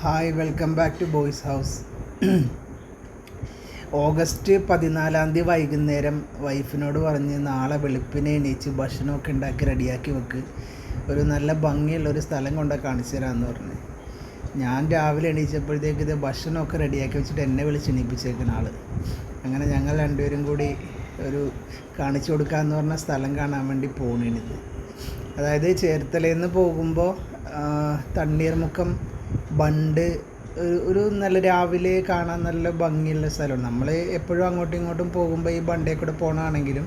Hi welcome back to boys house. August പതിനാലാം തീയതി വൈകുന്നേരം വൈഫിനോട് പറഞ്ഞ് നാളെ വെളുപ്പിനെ എണീച്ച് ഭക്ഷണമൊക്കെ ഉണ്ടാക്കി റെഡിയാക്കി വെക്ക്. ഒരു നല്ല ഭംഗിയുള്ള ഒരു സ്ഥലം കൊണ്ട് കാണിച്ചു തരാമെന്ന് പറഞ്ഞ്. ഞാൻ രാവിലെ എണീച്ചപ്പോഴത്തേക്ക് ഇത് ഭക്ഷണമൊക്കെ റെഡിയാക്കി വെച്ചിട്ട് എന്നെ വിളിച്ച് എണീപ്പിച്ചേക്കുന്ന ആൾ അങ്ങനെ ഞങ്ങൾ രണ്ടുപേരും കൂടി ഒരു കാണിച്ചു കൊടുക്കാമെന്ന് പറഞ്ഞ സ്ഥലം കാണാൻ വേണ്ടി പോകണിത് അതായത് ചേർത്തലയിൽ നിന്ന് പോകുമ്പോൾ തണ്ണീർമുക്കം ബണ്ട് ഒരു നല്ല രാവിലെ കാണാൻ നല്ല ഭംഗിയുള്ള സ്ഥലമാണ്. നമ്മൾ എപ്പോഴും അങ്ങോട്ടും ഇങ്ങോട്ടും പോകുമ്പോൾ ഈ ബണ്ടേ കൂടെ പോകണമാണെങ്കിലും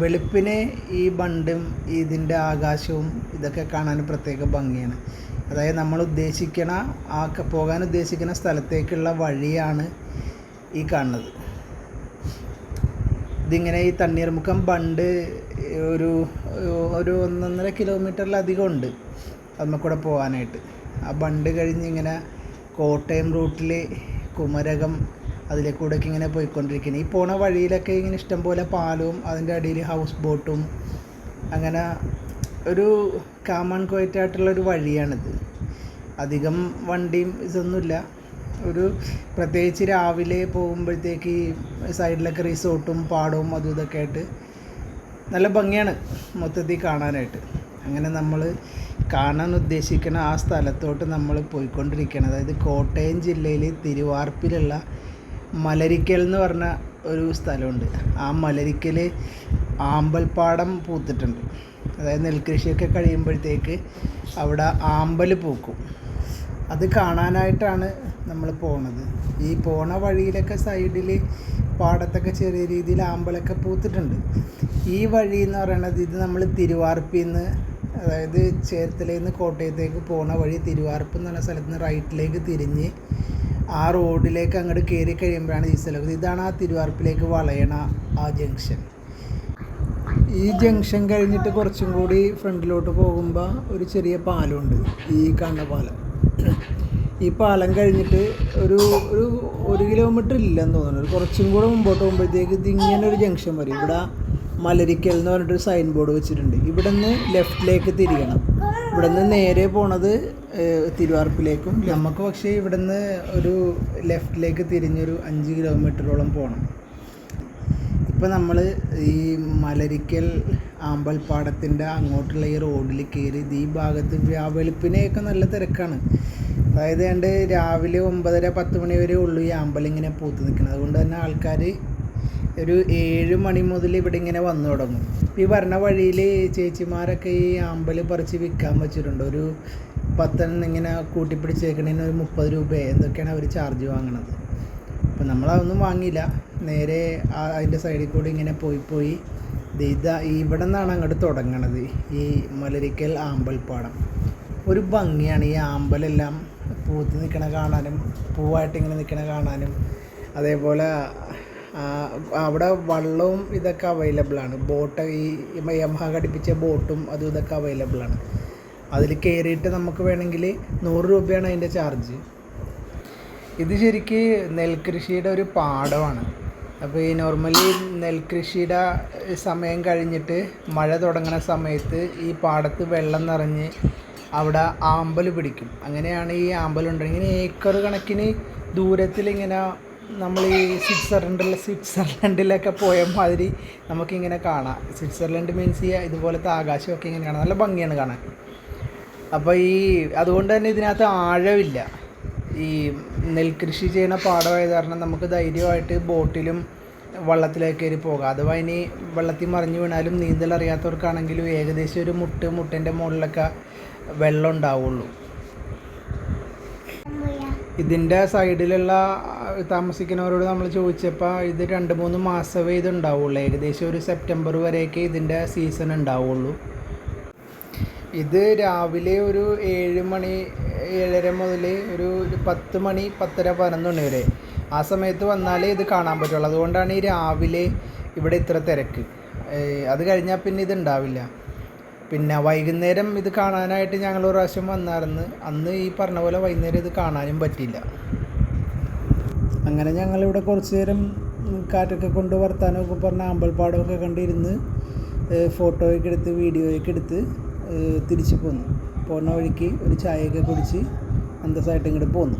വെളുപ്പിനെ ഈ ബണ്ടും ഇതിന്റെ ആകാശവും ഇതൊക്കെ കാണാൻ പ്രത്യേക ഭംഗിയാണ്. അതായത് നമ്മൾ ഉദ്ദേശിക്കണ ആ പോകാൻ ഉദ്ദേശിക്കുന്ന സ്ഥലത്തേക്കുള്ള വഴിയാണ് ഈ കാണുന്നത്. ഇതിങ്ങനെ ഈ തണ്ണീർമുക്കം ബണ്ട് ഒരു ഒരു ഒന്നൊന്നര കിലോമീറ്ററിലധികം ഉണ്ട്. അതിൽ പോകാനായിട്ട്. ആ ബണ്ട് കഴിഞ്ഞ് ഇങ്ങനെ കോട്ടയം റൂട്ടിൽ കുമരകം അതിലെ കൂടെയൊക്കെ ഇങ്ങനെ പോയിക്കൊണ്ടിരിക്കുന്നത് ഈ പോണ വഴിയിലൊക്കെ ഇങ്ങനെ ഇഷ്ടംപോലെ പാലവും അതിന്റെ അടിയിൽ ഹൗസ് ബോട്ടും അങ്ങനെ ഒരു കാമൺ കോയറ്റായിട്ടുള്ളൊരു വഴിയാണിത്. അധികം വണ്ടിയും ഇതൊന്നുമില്ല. ഒരു പ്രത്യേകിച്ച് രാവിലെ പോകുമ്പോഴത്തേക്ക് ഈ സൈഡിലൊക്കെ റിസോർട്ടും പാടവും അതും ഇതൊക്കെ ആയിട്ട് നല്ല ഭംഗിയാണ് മൊത്തത്തിൽ കാണാനായിട്ട്. അങ്ങനെ നമ്മൾ കാണാൻ ഉദ്ദേശിക്കുന്ന ആ സ്ഥലത്തോട്ട് നമ്മൾ പോയിക്കൊണ്ടിരിക്കുകയാണ്. അതായത് കോട്ടയം ജില്ലയിൽ തിരുവാർപ്പിലുള്ള മലരിക്കൽ എന്ന് പറഞ്ഞ ഒരു സ്ഥലമുണ്ട്. ആ മലരിക്കൽ ആമ്പൽപ്പാടം പൂത്തിട്ടുണ്ട്. അതായത് നെൽകൃഷിയൊക്കെ കഴിയുമ്പോഴത്തേക്ക് അവിടെ ആമ്പൽ പൂക്കും. അത് കാണാനായിട്ടാണ് നമ്മൾ പോണത്. ഈ പോണ വഴിയിലൊക്കെ സൈഡിൽ പാടത്തൊക്കെ ചെറിയ രീതിയിൽ ആമ്പലൊക്കെ പൂത്തിട്ടുണ്ട്. ഈ വഴി എന്ന് പറയുന്നത് ഇത് നമ്മൾ തിരുവാർപ്പിൽ നിന്ന് അതായത് ചേർത്തലയിൽ നിന്ന് കോട്ടയത്തേക്ക് പോണ വഴി തിരുവാർപ്പ് എന്ന് പറഞ്ഞ സ്ഥലത്ത് നിന്ന് റൈറ്റിലേക്ക് തിരിഞ്ഞ് ആ റോഡിലേക്ക് അങ്ങോട്ട് കയറി കഴിയുമ്പോഴാണ് ഈ സ്ഥലം. ഇതാണ് ആ തിരുവാർപ്പിലേക്ക് വളയണ ആ ജംഗ്ഷൻ. ഈ ജംഗ്ഷൻ കഴിഞ്ഞിട്ട് കുറച്ചും കൂടി ഫ്രണ്ടിലോട്ട് പോകുമ്പോൾ ഒരു ചെറിയ പാലമുണ്ട്. ഈ കാണുന്ന പാലം. ഈ പാലം കഴിഞ്ഞിട്ട് ഒരു ഒരു ഒരു കിലോമീറ്റർ ഇല്ലെന്ന് തോന്നുന്നു. കുറച്ചും കൂടെ മുമ്പോട്ട് പോകുമ്പോഴത്തേക്ക് ഇതിങ്ങനെ ഒരു ജംഗ്ഷൻ വരും. ഇവിടെ മലരിക്കൽ എന്ന് പറഞ്ഞിട്ടൊരു സൈൻ ബോർഡ് വെച്ചിട്ടുണ്ട്. ഇവിടെ നിന്ന് ലെഫ്റ്റിലേക്ക് തിരിയണം. ഇവിടെ നിന്ന് നേരെ പോണത് തിരുവാർപ്പിലേക്കും. നമുക്ക് പക്ഷേ ഇവിടെ നിന്ന് ഒരു ലെഫ്റ്റിലേക്ക് തിരിഞ്ഞൊരു അഞ്ച് കിലോമീറ്ററോളം പോകണം ഇപ്പം നമ്മൾ ഈ മലരിക്കൽ ആമ്പൽപ്പാടത്തിന്റെ അങ്ങോട്ടുള്ള ഈ റോഡിൽ കയറി ഈ ഭാഗത്ത് വെളുപ്പിനെയൊക്കെ നല്ല തിരക്കാണ്. അതായത് ഏതാണ്ട് രാവിലെ ഒമ്പതര പത്ത് മണി വരെ ഉള്ളൂ ഈ ആമ്പൽ ഇങ്ങനെ പൂത്ത് നിൽക്കുന്നത് അതുകൊണ്ട് തന്നെ ആൾക്കാർ ഒരു ഏഴ് മണി മുതൽ ഇവിടെ ഇങ്ങനെ വന്നു തുടങ്ങും. ഈ വരണ വഴിയിൽ ചേച്ചിമാരൊക്കെ ഈ ആമ്പൽ പറിച്ച് വിൽക്കാൻ വെച്ചിട്ടുണ്ട്. ഒരു പത്തെണ്ണം ഇങ്ങനെ കൂട്ടിപ്പിടിച്ചേക്കണതിന് ഒരു മുപ്പത് രൂപ എന്തൊക്കെയാണ് അവർ ചാർജ് വാങ്ങണത്. അപ്പം നമ്മളതൊന്നും വാങ്ങിയില്ല. നേരെ അതിന്റെ സൈഡിൽ കൂടി ഇങ്ങനെ പോയി പോയി ഇതാ ഇവിടെ നിന്നാണ് അങ്ങോട്ട് തുടങ്ങണത്. ഈ മലരിക്കൽ ആമ്പൽപ്പാടം ഒരു ഭംഗിയാണ് ഈ ആമ്പലെല്ലാം പൂത്ത് നിൽക്കണ കാണാനും പൂവായിട്ട് ഇങ്ങനെ നിൽക്കണ കാണാനും. അതേപോലെ അവിടെ വള്ളവും ഇതൊക്കെ അവൈലബിൾ ആണ്. ബോട്ട് ഈ യമഹ ഘടിപ്പിച്ച ബോട്ടും അതും ഇതൊക്കെ അവൈലബിൾ ആണ്. അതിൽ കയറിയിട്ട് നമുക്ക് വേണമെങ്കിൽ നൂറ് രൂപയാണ് അതിന്റെ ചാർജ് ഇത് ശരിക്ക് നെൽകൃഷിയുടെ ഒരു പാടമാണ് അപ്പോൾ ഈ നോർമലി നെൽകൃഷിയുടെ സമയം കഴിഞ്ഞിട്ട് മഴ തുടങ്ങുന്ന സമയത്ത് ഈ പാടത്ത് വെള്ളം നിറഞ്ഞ് അവിടെ ആമ്പൽ പിടിക്കും. അങ്ങനെയാണ് ഈ ആമ്പൽ ഉണ്ടെങ്കിൽ ഏക്കർ കണക്കിന് ദൂരത്തിൽ ഇങ്ങനെ നമ്മൾ ഈ സ്വിറ്റ്സർലൻഡിൽ സ്വിറ്റ്സർലൻഡിലൊക്കെ പോയ മാതിരി നമുക്കിങ്ങനെ കാണാം. സ്വിറ്റ്സർലൻഡ് മീൻസ് ഈ ഇതുപോലത്തെ ആകാശമൊക്കെ ഇങ്ങനെ കാണാം നല്ല ഭംഗിയാണ് കാണാൻ. അപ്പോൾ ഈ അതുകൊണ്ട് തന്നെ ഇതിനകത്ത് ആഴമില്ല ഈ നെൽകൃഷി ചെയ്യുന്ന പാടമായത് കാരണം നമുക്ക് ധൈര്യമായിട്ട് ബോട്ടിലും വള്ളത്തിലേക്ക് കയറി പോകാം. അഥവാ ഇനി വെള്ളത്തിൽ മറിഞ്ഞു വീണാലും നീന്തൽ അറിയാത്തവർക്കാണെങ്കിലും ഏകദേശം ഒരു മുട്ട് മുട്ടിന്റെ മുകളിലൊക്കെ വെള്ളം ഉണ്ടാവുള്ളൂ. ഇതിന്റെ സൈഡിലുള്ള താമസിക്കുന്നവരോട് നമ്മൾ ചോദിച്ചപ്പോൾ ഇത് രണ്ട് മൂന്ന് മാസമേ ഇത് ഉണ്ടാവുള്ളൂ ഏകദേശം ഒരു സെപ്റ്റംബർ വരെയൊക്കെ ഇതിന്റെ സീസൺ ഉണ്ടാവുള്ളൂ. ഇത് രാവിലെ ഒരു ഏഴ് മണി ഏഴര മുതൽ ഒരു പത്ത് മണി പത്തര പതിനൊന്ന് മണി വരെ. ആ സമയത്ത് വന്നാലേ ഇത് കാണാൻ പറ്റുള്ളൂ. അതുകൊണ്ടാണ് ഈ രാവിലെ ഇവിടെ ഇത്ര തിരക്ക്. അത് കഴിഞ്ഞാൽ പിന്നെ ഇത് ഉണ്ടാവില്ല. പിന്നെ വൈകുന്നേരം ഇത് കാണാനായിട്ട് ഞങ്ങൾ ഒരു പ്രാവശ്യം വന്നായിരുന്നു അന്ന് ഈ പറഞ്ഞ പോലെ വൈകുന്നേരം ഇത് കാണാനും പറ്റിയില്ല. അങ്ങനെ ഞങ്ങളിവിടെ കുറച്ച് നേരം കാറ്റൊക്കെ കൊണ്ട് വർത്താനമൊക്കെ പറഞ്ഞ് അമ്പൽപ്പാടമൊക്കെ കണ്ടിരുന്ന് ഫോട്ടോയൊക്കെ എടുത്ത് വീഡിയോയൊക്കെ എടുത്ത് തിരിച്ചു പോന്നു. പോകുന്ന വഴിക്ക് ഒരു ചായയൊക്കെ കുടിച്ച് അന്തസ്സായിട്ട് ഇങ്ങോട്ട് പോന്നു.